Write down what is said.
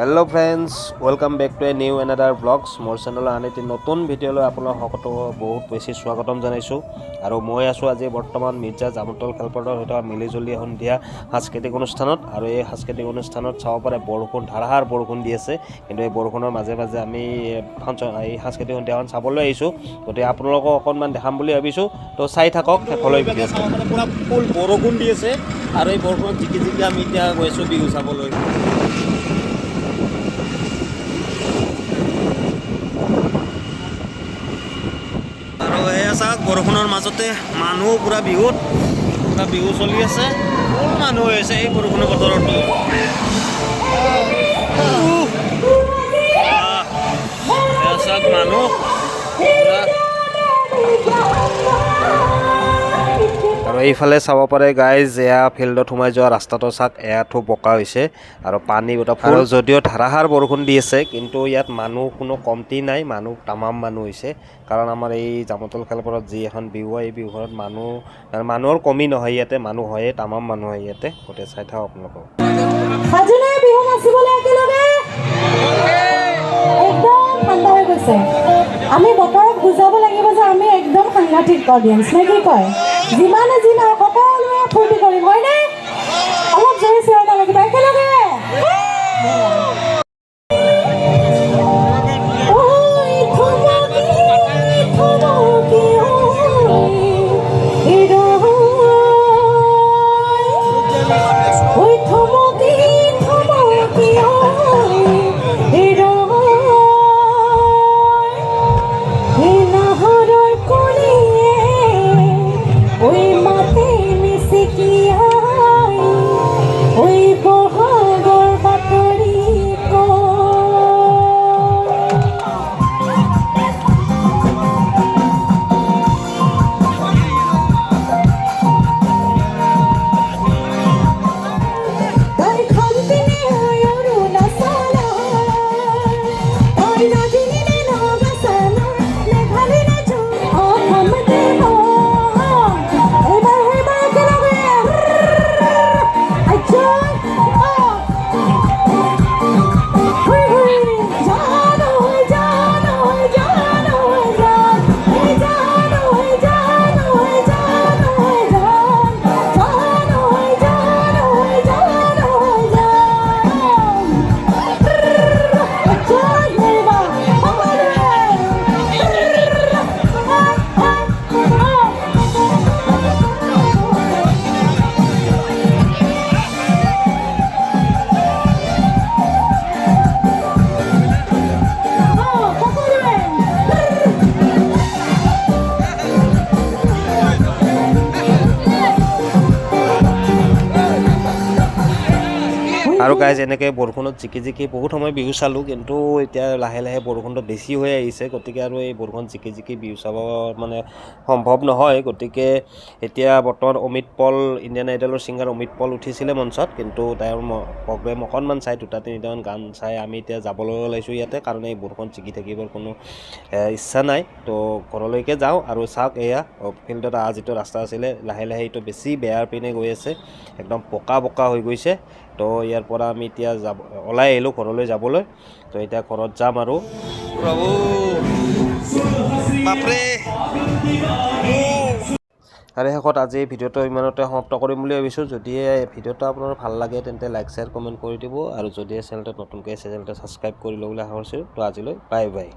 Hello' friends welcome back to a new another vlogs মোৰ চেনেলৰ আন এটি নতুন ভিডিঅ'লৈ আপোনাৰ সকলো বহুত বেছি স্বাগতম জনাইছোঁ। আৰু মই আছোঁ আজি বৰ্তমান মিৰ্জা জামতল খেলপথাৰৰ সৈতে মিলিজুলি সন্ধিয়া সাংস্কৃতিক অনুষ্ঠানত। আৰু এই সাংস্কৃতিক অনুষ্ঠানত চাব পাৰে বৰষুণ, ধাৰাসাৰ বৰষুণ দি আছে। কিন্তু এই বৰষুণৰ মাজে মাজে আমি ফাংচন এই সাংস্কৃতিক সন্ধিয়াখন চাবলৈ আহিছোঁ। গতিকে আপোনালোকক অকণমান দেখাম বুলি ভাবিছোঁ। তো চাই থাকক শেষলৈ ভিডিঅ' পূৰা ফুল বৰষুণ দি আছে। আৰু এই বৰষুণত জিকি জিকি আমি এতিয়া গৈ আছোঁ বিহু চাবলৈ। বৰষুণৰ মাজতে মানুহ পূৰা বিহুত পূৰা বিহু চলি আছে। ফুল মানুহ হৈ আছে এই বৰষুণৰ বতৰতো। মানুহ আৰু এইফালে চাব পাৰে গাইজ এয়া ফিল্ডত সোমাই যোৱা ৰাস্তাটো চাওক এয়াতো বোকা হৈছে আৰু পানী আৰু যদিও ধাৰাসাৰ বৰষুণ দি আছে কিন্তু ইয়াত মানুহ কোনো কমতি নাই মানুহ তামাম মানুহ হৈছে। কাৰণ আমাৰ এই জামতল খেলপথাৰত যি এখন বিহু হয় এই বিহুখনত মানুহ মানুহৰ কমি নহয় ইয়াতে মানুহ হয়ে তামাম মানুহ হয় ইয়াতে। গোটেই চাই থাকক আপোনালোকক। আমি বতৰক বুজাব লাগিব যে আমি একদম সাংঘাতিক অডিয়েঞ্চ নে কি কয়? Zima na ako. আৰু গাইজ এনেকৈ বৰষুণত জিকি জিকি বহুত সময় বিহু চালোঁ কিন্তু এতিয়া লাহে লাহে বৰষুণটো বেছি হৈ আহিছে গতিকে আৰু এই বৰষুণ জিকি জিকি বিহু চাব মানে সম্ভৱ নহয় গতিকে এতিয়া বৰ্তমান অমিত পল ইণ্ডিয়ান আইডলৰ ছিংগাৰ অমিত পল উঠিছিলে মঞ্চত কিন্তু তেওঁৰ ম- প্ৰগ্ৰেম অকণমান চাই দুটা তিনিটামান গান চাই আমি এতিয়া যাবলৈ ওলাইছোঁ ইয়াতে কাৰণ এই বৰষুণ জিকি থাকিবৰ কোনো ইচ্ছা নাই। তো ঘৰলৈকে যাওঁ আৰু চাওক এয়া ফিল্ডত অহা যিটো ৰাস্তা আছিলে লাহে লাহে এইটো বেছি বেয়াৰ পিনে গৈ আছে একদম পকা পকা হৈ গৈছে। তো ইয়াৰ পৰা আমি এতিয়া যাব ওলাই আহিলোঁ ঘৰলৈ যাবলৈ। তো এতিয়া ঘৰত যাম আৰু। প্ৰভু বাপৰে। আৰু শেষত আজি ভিডিঅ'টো ইমানতে সমাপ্ত কৰিম বুলি ভাবিছোঁ। যদিহে ভিডিঅ'টো আপোনাৰ ভালো লাগে তেন্তে লাইক শ্বেয়াৰ কমেণ্ট কৰি দিব। আৰু যদিহে চেনেলটোত নতুনকৈ আছে চেনেলটো ছাবস্ক্ৰাইব কৰি ল'বলৈ আশা কৰিছোঁ। তো আজিলৈ বাই বাই